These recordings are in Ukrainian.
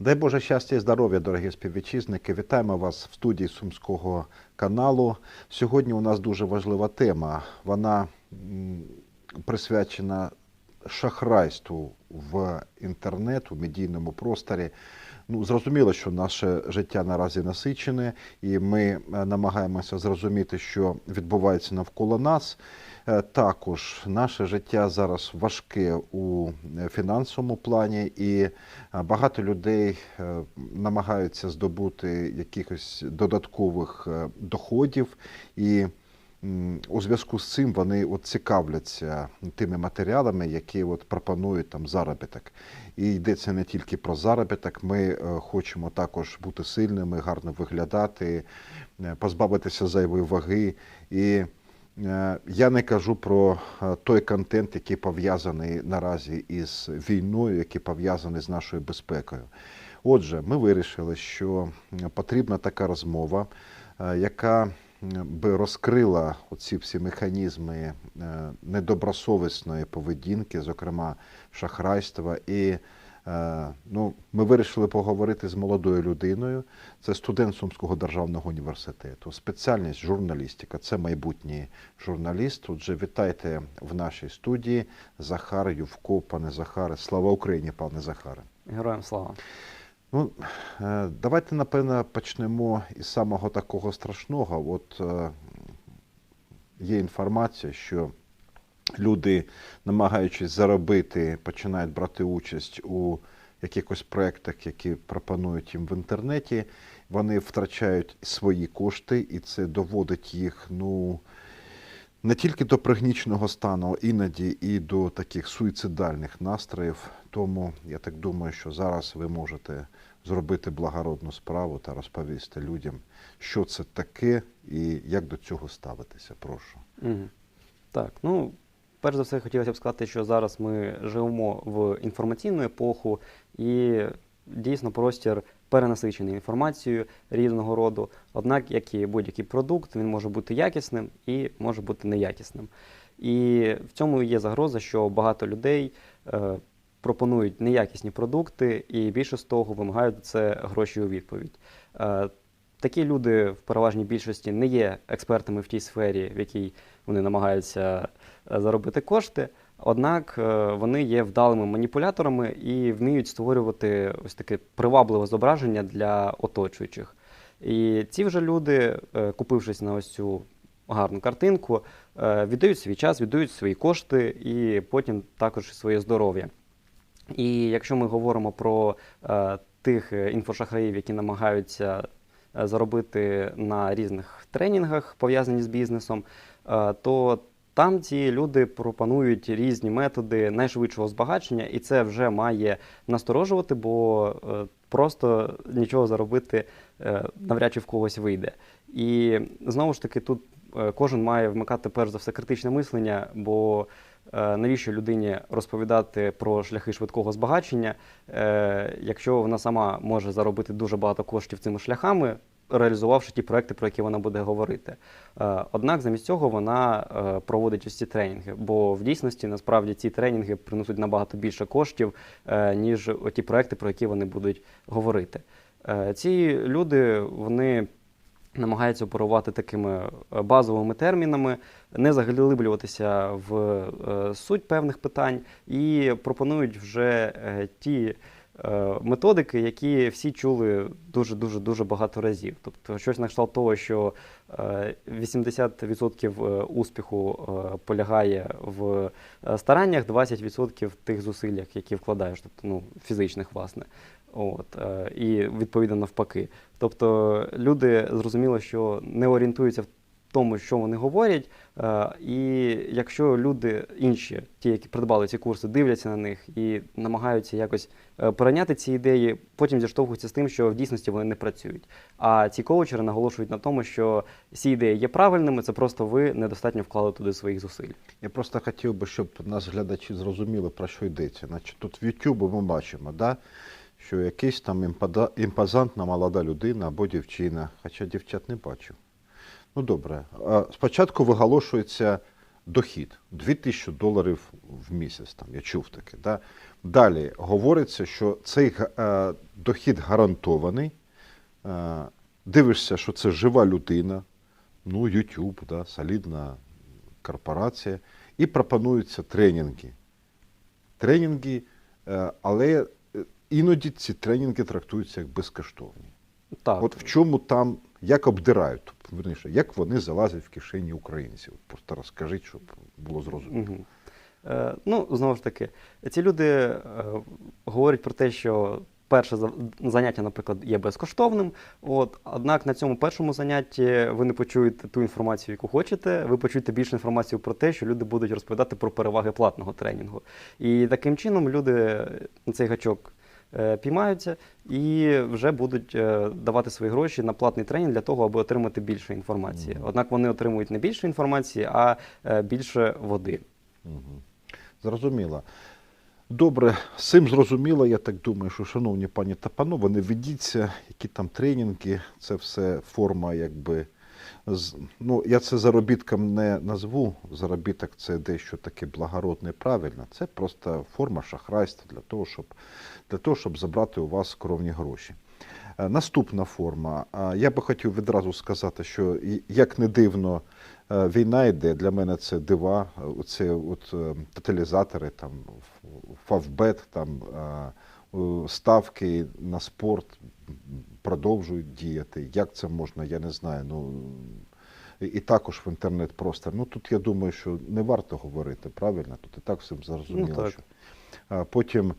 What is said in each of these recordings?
Дай Боже щастя і здоров'я, дорогі співвітчизники. Вітаємо вас в студії Сумського каналу. Сьогодні у нас дуже важлива тема. Вона присвячена шахрайству в інтернет, у медійному просторі. Ну, зрозуміло, що наше життя наразі насичене, і ми е, намагаємося зрозуміти, що відбувається навколо нас. Е, Також наше життя зараз важке у е, фінансовому плані, і е, багато людей намагаються здобути якихось додаткових доходів. І у зв'язку з цим вони от цікавляться тими матеріалами, які от пропонують там заробіток. І йдеться не тільки про заробіток. Ми хочемо також бути сильними, гарно виглядати, позбавитися зайвої ваги. І я не кажу про е, той контент, який пов'язаний наразі із війною, який пов'язаний з нашою безпекою. Отже, ми вирішили, що потрібна така розмова, е, яка би розкрила оці всі механізми е, недобросовісної поведінки, зокрема шахрайства. І е, ну, ми вирішили поговорити з молодою людиною. Це студент Сумського державного університету, спеціальність журналістика. Це майбутній журналіст. Отже, вітайте в нашій студії Захар Ювко, пане Захаре. Слава Україні, пане Захаре. Героям слава. Ну, е, давайте, напевно, почнемо із самого такого страшного. От е, є інформація, що люди, намагаючись заробити, починають брати участь у якихось проєктах, які пропонують їм в інтернеті. Вони втрачають свої кошти, і це доводить їх, ну. Не тільки до пригніченого стану, іноді і до таких суїцидальних настроїв. Тому я так думаю, що зараз ви можете зробити благородну справу та розповісти людям, що це таке і як до цього ставитися. Прошу. Угу. Так, ну, перш за все, хотілося б сказати, що зараз ми живемо в інформаційну епоху і дійсно простір перенасичений інформацією різного роду. Однак, як і будь-який продукт, він може бути якісним і може бути неякісним. І в цьому є загроза, що багато людей е, пропонують неякісні продукти і більше з того вимагають це гроші у відповідь. Е, Такі люди в переважній більшості не є експертами в тій сфері, в якій вони намагаються е, заробити кошти. Однак е, вони є вдалими маніпуляторами і вміють створювати ось таке привабливе зображення для оточуючих. І ці вже люди, е, купившись на ось цю гарну картинку, віддають свій час, віддають свої кошти і потім також своє здоров'я. І якщо ми говоримо про тих інфошахраїв, які намагаються заробити на різних тренінгах, пов'язані з бізнесом, е, то там ці люди пропонують різні методи найшвидшого збагачення, і це вже має насторожувати, бо е, просто нічого заробити е, навряд чи в когось вийде. І знову ж таки, тут е, кожен має вмикати перш за все критичне мислення, бо е, навіщо людині розповідати про шляхи швидкого збагачення, е, якщо вона сама може заробити дуже багато коштів цими шляхами, реалізувавши ті проекти, про які вона буде говорити. Е, Однак замість цього вона е, проводить ось ці тренінги, бо в дійсності насправді ці тренінги принесуть набагато більше коштів, е, ніж ті проекти, про які вони будуть говорити. Ці люди вони намагаються оперувати такими базовими термінами, не заглиблюватися в суть певних питань і пропонують вже ті методики, які всі чули дуже дуже багато разів. Тобто щось на кшталт того, що е, 80% е, успіху е, полягає в е, стараннях, 20% в тих зусиллях, які вкладаєш, тобто ну, фізичних, власне. От, е, і відповідно навпаки. Тобто люди зрозуміло, що не орієнтуються в тому, що вони говорять. е, І якщо люди інші, ті, які придбали ці курси, дивляться на них і намагаються якось е, перейняти ці ідеї, потім зіштовхуються з тим, що в дійсності вони не працюють. А ці коучери наголошують на тому, що ці ідеї є правильними, це просто ви недостатньо вклали туди своїх зусиль. Я просто хотів би, щоб нас глядачі зрозуміли, про що йдеться. Значить, тут в YouTube ми бачимо, да, що якийсь там імпозантна молода людина або дівчина, хоча дівчат не бачу. Ну добре. Спочатку виголошується дохід 2000 доларів в місяць. Там я чув таке. Да? Далі говориться, що цей е, дохід гарантований. Е, дивишся, що це жива людина, ну, YouTube, да, солідна корпорація, і пропонуються тренінги. Тренінги, е, але іноді ці тренінги трактуються як безкоштовні. Так, От в чому там, як обдирають, тобто, верніше, як вони залазять в кишені українців? Просто розкажіть, щоб було зрозуміло. Мгм. Е, ну, знову ж таки, ці люди е, говорять про те, що перше заняття, наприклад, є безкоштовним. От, однак на цьому першому занятті ви не почуєте ту інформацію, яку хочете. Ви почуєте більше інформацію про те, що люди будуть розповідати про переваги платного тренінгу. І таким чином люди на цей гачок. Е, Піймаються і вже будуть е, давати свої гроші на платний тренінг для того, аби отримати більше інформації. Мгм. Однак вони отримують не більше інформації, а е, більше води. Угу. Зрозуміло. Добре, з цим зрозуміло. Я так думаю, що, шановні пані та панове, не ведіться, які там тренінги, це все форма, якби. Ну, я це заробітком не назву. Заробіток це дещо таке благородне і правильне. Це просто форма шахрайства для того, щоб, для того, щоб забрати у вас кровні гроші. Е, Наступна форма. А, Я би хотів відразу сказати, що як не дивно, е, війна йде. Для мене це дива. Це от е, тоталізатори, там фавбет, там е, е, ставки на спорт продовжують діяти. Як це можна, я не знаю. Ну і, також в інтернет-простор. Ну тут я думаю, що не варто говорити, правильно? Тут і так всім зрозуміло. Ну, так. Що. Потім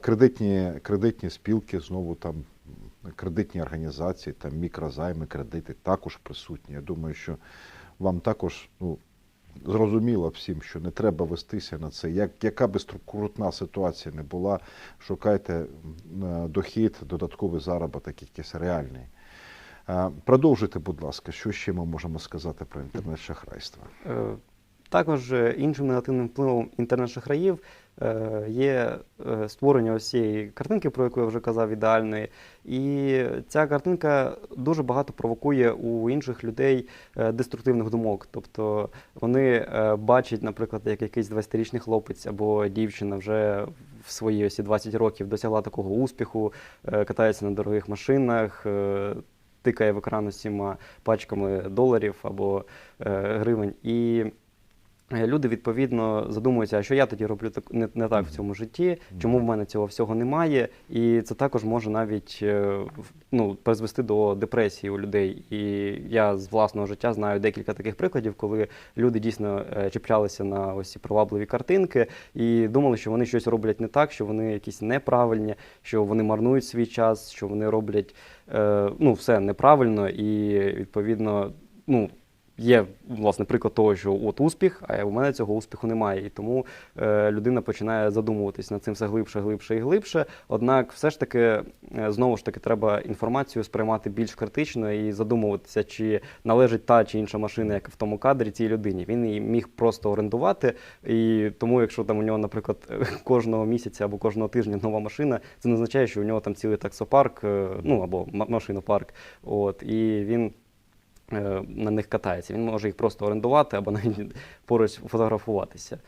кредитні, кредитні спілки, знову там кредитні організації, там мікрозайми, кредити також присутні. Я думаю, що вам також ну, зрозуміло всім, що не треба вестися на це. Як, яка би крутна ситуація не була, шукайте е, дохід, додатковий заробіток, якийсь реальний. Продовжуйте, будь ласка, що ще ми можемо сказати про інтернет-шахрайство? Також е, іншим негативним впливом інтернет-шахраїв е, є е, створення ось цієї картинки, про яку я вже казав, ідеальної. І ця картинка дуже багато провокує у інших людей деструктивних думок. Тобто вони бачать, наприклад, як якийсь 20-річний хлопець або дівчина вже в свої ось ці 20 років досягла такого успіху, катається на дорогих машинах. Тикає в екран усіма пачками доларів або гривень. І люди відповідно задумуються, а що я тоді роблю так не, не так в цьому житті, чому в мене цього всього немає. І це також може навіть е, ну, призвести до депресії у людей. І я з власного життя знаю декілька таких прикладів, коли люди дійсно е, чіплялися на ось ці привабливі картинки і думали, що вони щось роблять не так, що вони якісь неправильні, що вони марнують свій час, що вони роблять е, ну, все неправильно, і відповідно, ну. Є власне приклад того, що от успіх, а у мене цього успіху немає. І тому е, людина починає задумуватись над цим все глибше, глибше і глибше. Однак, все ж таки, е, знову ж таки, треба інформацію сприймати більш критично і задумуватися, чи належить та чи інша машина, як в тому кадрі, цій людині. Він її міг просто орендувати. І тому, якщо там у нього, наприклад, кожного місяця або кожного тижня нова машина, це не означає, що у нього там цілий таксопарк, е, ну або ма- машинопарк. От і він на них катається. Він може їх просто орендувати або навіть поруч фотографуватися.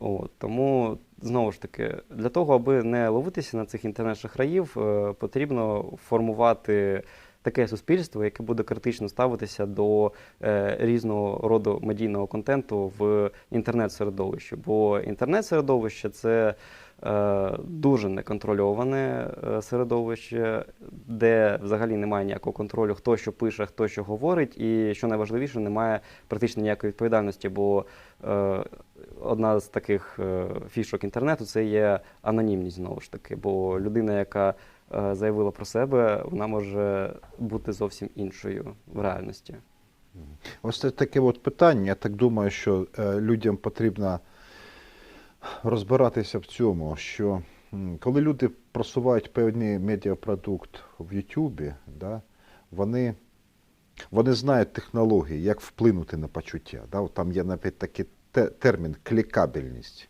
От, тому знову ж таки, для того, аби не ловитися на цих інтернет-шахраїв, е, потрібно формувати таке суспільство, яке буде критично ставитися до е, різного роду медійного контенту в інтернет-середовищі. Бо інтернет-середовище це е, дуже неконтрольоване е, середовище, де взагалі немає ніякого контролю, хто що пише, хто що говорить, і що найважливіше, немає практично ніякої відповідальності, бо е, одна з таких е, фішок інтернету це є анонімність знову ж таки. Бо людина, яка е, заявила про себе, вона може бути зовсім іншою в реальності. Ось це таке от питання. Я так думаю, що е, людям потрібно розбиратися в цьому, що коли люди просувають певний медіапродукт в Ютубі, да, вони, вони знають технології, як вплинути на почуття. Да? От Там є навіть такий термін клікабельність.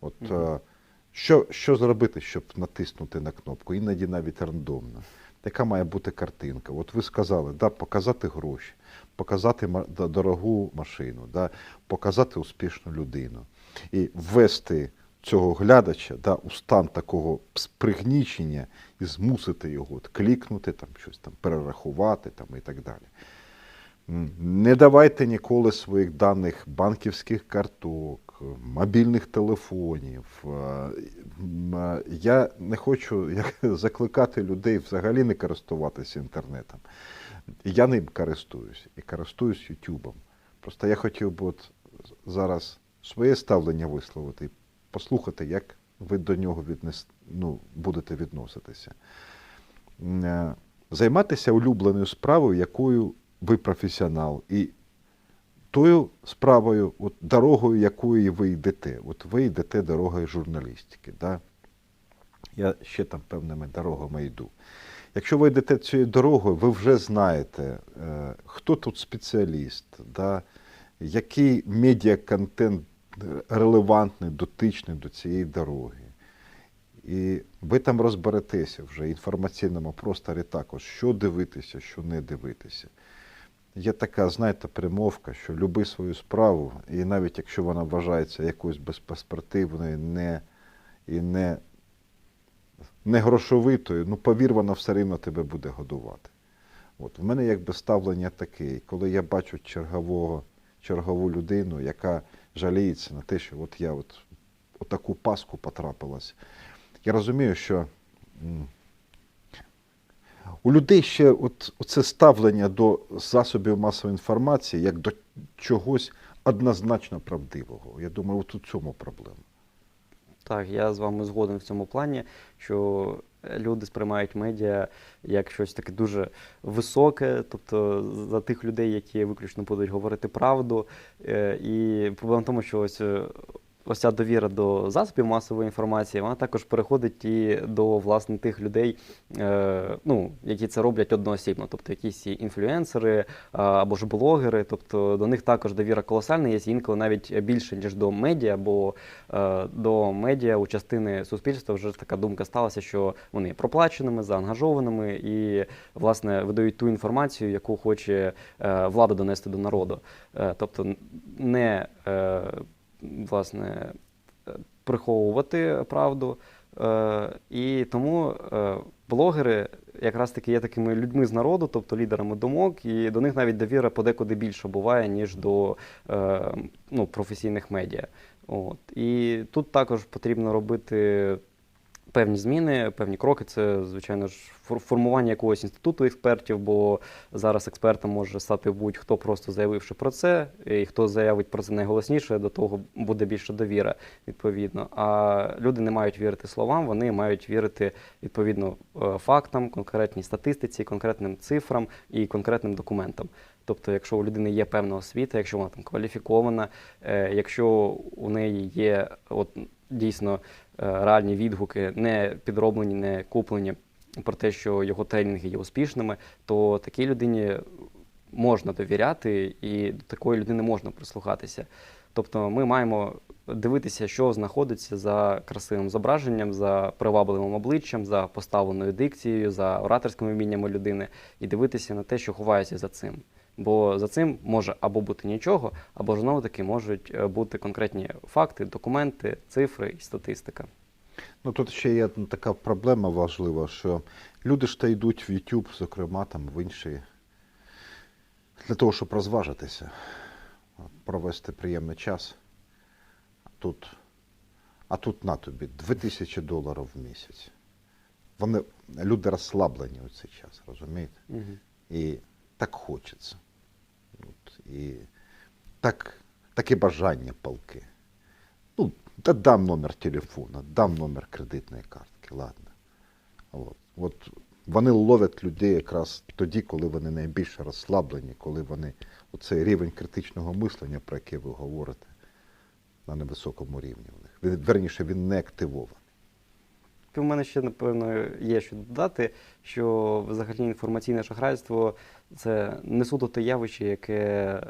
От, е, що, що зробити, щоб натиснути на кнопку? Іноді навіть рандомно. яка має бути картинка. От ви сказали, да, показати гроші, показати дорогу машину, да, показати успішну людину. І ввести цього глядача да, у стан такого спригнічення і змусити його от, клікнути, там, щось там, перерахувати там, і так далі. Не давайте ніколи своїх даних банківських карток, мобільних телефонів. Е, е, Я не хочу закликати людей взагалі не користуватися інтернетом. Я ним користуюсь і користуюсь Ютубом. Просто я хотів би от зараз своє ставлення висловити послухати, як ви до нього віднес, ну, будете відноситися. Е, Займатися улюбленою справою, якою ви професіонал, і тою справою, от, дорогою, якою ви йдете. От ви йдете дорогою журналістики. Да? Я ще там певними дорогами йду. Якщо ви йдете цією дорогою, ви вже знаєте, е, хто тут спеціаліст, да? Який медіаконтент релевантний, дотичний до цієї дороги. І ви там розберетеся вже в інформаційному просторі також, що дивитися, що не дивитися. Є така, знаєте, примовка, що люби свою справу, і навіть якщо вона вважається якоюсь безперспективною не, і не, не грошовитою, ну повір, вона все рівно тебе буде годувати. От, в мене якби ставлення таке, коли я бачу чергового, чергову людину, яка жаліється на те, що от я от, от таку паску потрапилась, я розумію, що у людей ще оце ставлення до засобів масової інформації як до чогось однозначно правдивого. Я думаю, от у цьому проблема. Так, я з вами згоден в цьому плані, що люди сприймають медіа як щось таке дуже високе, тобто за тих людей, які виключно будуть говорити правду. Е, І проблема в тому, що ось. Е, Ось ця довіра до засобів масової інформації, вона також переходить і до власне тих людей, е, ну, які це роблять одноосібно, тобто якісь інфлюенсери а, або ж блогери. Тобто до них також довіра колосальна, є інколи навіть більше, ніж до медіа, бо е, до медіа у частини суспільства вже така думка сталася, що вони є проплаченими, заангажованими і власне видають ту інформацію, яку хоче е, влада донести до народу. Е, тобто не е, власне е, приховувати правду. Е, І тому е, блогери якраз таки є такими людьми з народу, тобто лідерами думок, і до них навіть довіра подекуди більше буває, ніж до ну, професійних медіа. От. І тут також потрібно робити певні зміни, певні кроки. Це, звичайно ж, фор- формування якогось інституту експертів, бо зараз експертом може стати будь-хто, просто заявивши про це, і хто заявить про це найголосніше, до того буде більше довіра, відповідно. А люди не мають вірити словам, вони мають вірити відповідно е, фактам, конкретній статистиці, конкретним цифрам і конкретним документам. Тобто, якщо у людини є певна освіта, якщо вона там кваліфікована, е, якщо у неї є от дійсно е, реальні відгуки, не підроблені, не куплені про те, що його тренінги є успішними, то такій людині можна довіряти, і до такої людини можна прислухатися. Тобто ми маємо дивитися, що знаходиться за красивим зображенням, за привабливим обличчям, за поставленою дикцією, за ораторськими вміннями людини, і дивитися на те, що ховається за цим. Бо за цим може або бути нічого, або ж знову таки можуть е, бути конкретні факти, документи, цифри і статистика. Ну тут ще є така проблема важлива, що люди ж та йдуть в YouTube, зокрема, там в інші, для того, щоб розважитися, провести приємний час. Тут, а тут на тобі 2000 доларів в місяць. Вони, люди розслаблені у цей час, розумієте? Угу. І так хочеться. От, і так, таке бажання палки. Ну, та дам номер телефона, дам номер кредитної картки, ладно. От. От вони ловлять людей якраз тоді, коли вони найбільше розслаблені, коли вони оцей рівень критичного мислення, про який ви говорите, на невисокому рівні у них. Верніше, він не активований. У мене ще, напевно, є що додати, що взагалі інформаційне шахрайство це не суто те явище, яке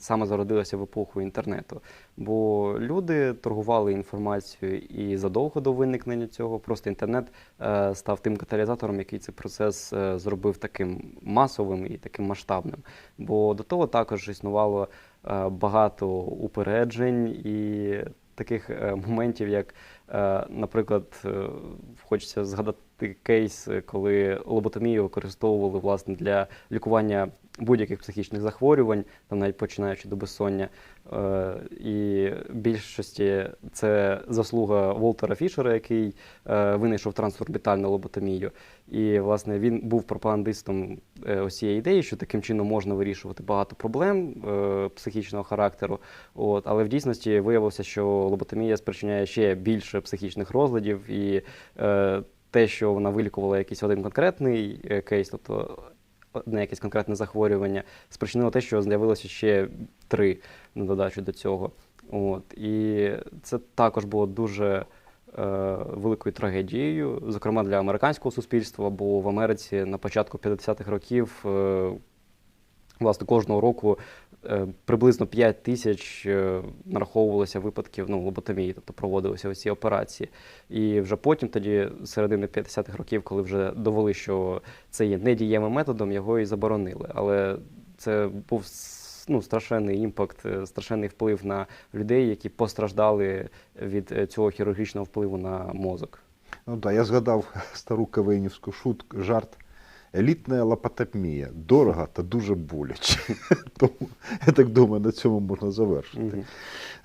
саме зародилася в епоху інтернету. Бо люди торгували інформацією і задовго до виникнення цього. Просто інтернет е, став тим каталізатором, який цей процес е, зробив таким масовим і таким масштабним. Бо до того також існувало е, багато упереджень і таких е, моментів, як, наприклад, е, хочеться згадати кейс, е, коли лоботомію використовували власне для лікування будь-яких психічних захворювань, там навіть починаючи до безсоння. Е, І більшості це заслуга Волтера Фішера, який е, винайшов трансорбітальну лоботомію. І, власне, він був пропагандистом е, ось цієї ідеї, що таким чином можна вирішувати багато проблем е, психічного характеру. От, але в дійсності виявилося, що лоботомія спричиняє ще більше психічних розладів, і е, те, що вона вилікувала якийсь один конкретний е, кейс, тобто одне якесь конкретне захворювання, спричинило те, що з'явилося ще три на додачу до цього. От. І це також було дуже е, великою трагедією, зокрема для американського суспільства, бо в Америці на початку 50-х років е, власне кожного року приблизно 5 тисяч е, нараховувалося випадків ну, лоботомії, тобто проводилися ось ці операції. І вже потім, тоді, з середини 50-х років, коли вже довели, що це є недієвим методом, його і заборонили. Але це був ну, страшенний імпакт, е, страшенний вплив на людей, які постраждали від е, цього хірургічного впливу на мозок. Ну да, я згадав стару кавинівську шутку, жарт. Елітна лапотомія. дорога та дуже боляче. Тому я так думаю, на цьому можна завершити.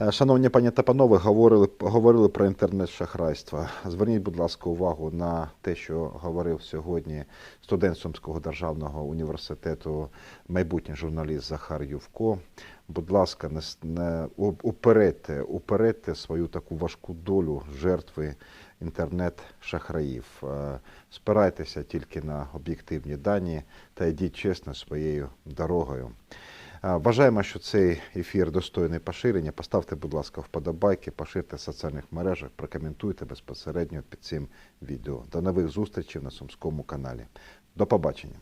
Е, Шановні пані та панове, говорили, говорили про інтернет-шахрайство. Зверніть, будь ласка, увагу на те, що говорив сьогодні студент Сумського державного університету, майбутній журналіст Захар Ювко. Будь ласка, не, не упередьте, упередьте свою таку важку долю жертви інтернет-шахраїв. Е, Спирайтеся тільки на об'єктивні дані та йдіть чесно своєю дорогою. А, Вважаємо, що цей ефір достойний поширення. Поставте, будь ласка, вподобайки, поширте в соціальних мережах, прокоментуйте безпосередньо під цим відео. До нових зустрічей на Сумському каналі. До побачення.